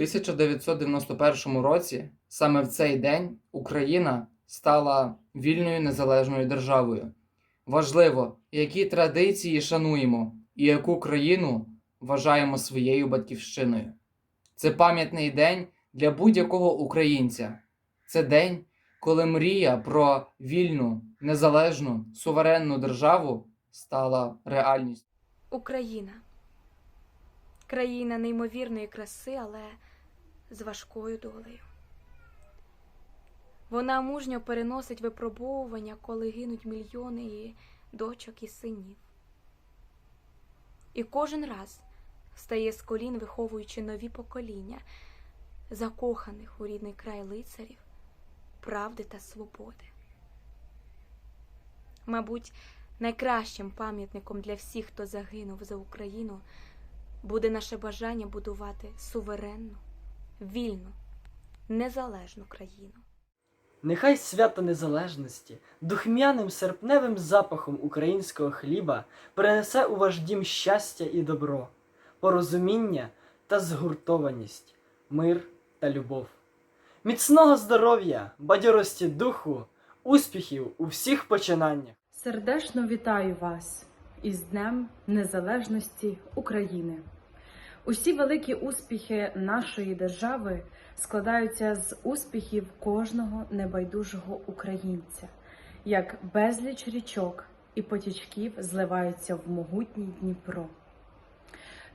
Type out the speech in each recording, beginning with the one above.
1991 році, саме в цей день, Україна стала вільною незалежною державою. Важливо, які традиції шануємо і яку країну вважаємо своєю батьківщиною. Це пам'ятний день для будь-якого українця. Це день, коли мрія про вільну, незалежну, суверенну державу стала реальністю. Україна. Країна неймовірної краси, але з важкою долею. Вона мужньо переносить випробовування, коли гинуть мільйони її дочок і синів. І кожен раз встає з колін, виховуючи нові покоління, закоханих у рідний край лицарів, правди та свободи. Мабуть, найкращим пам'ятником для всіх, хто загинув за Україну, буде наше бажання будувати суверенну, вільну, незалежну країну. Нехай свято незалежності духмяним серпневим запахом українського хліба принесе у ваш дім щастя і добро, порозуміння та згуртованість, мир та любов. Міцного здоров'я, бадьорості духу, успіхів у всіх починаннях. Сердечно вітаю вас із Днем Незалежності України. Усі великі успіхи нашої держави складаються з успіхів кожного небайдужого українця, як безліч річок і потічків зливаються в могутній Дніпро.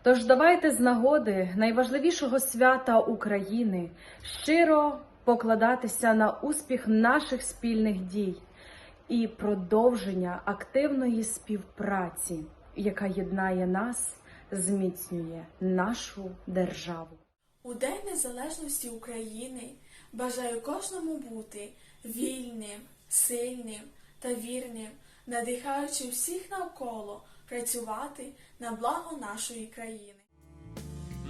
Тож давайте з нагоди найважливішого свята України щиро покладатися на успіх наших спільних дій і продовження активної співпраці, яка єднає нас, зміцнює нашу державу. У День Незалежності України бажаю кожному бути вільним, сильним та вірним, надихаючи всіх навколо працювати на благо нашої країни.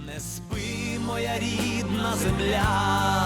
Не спи, моя рідна земля,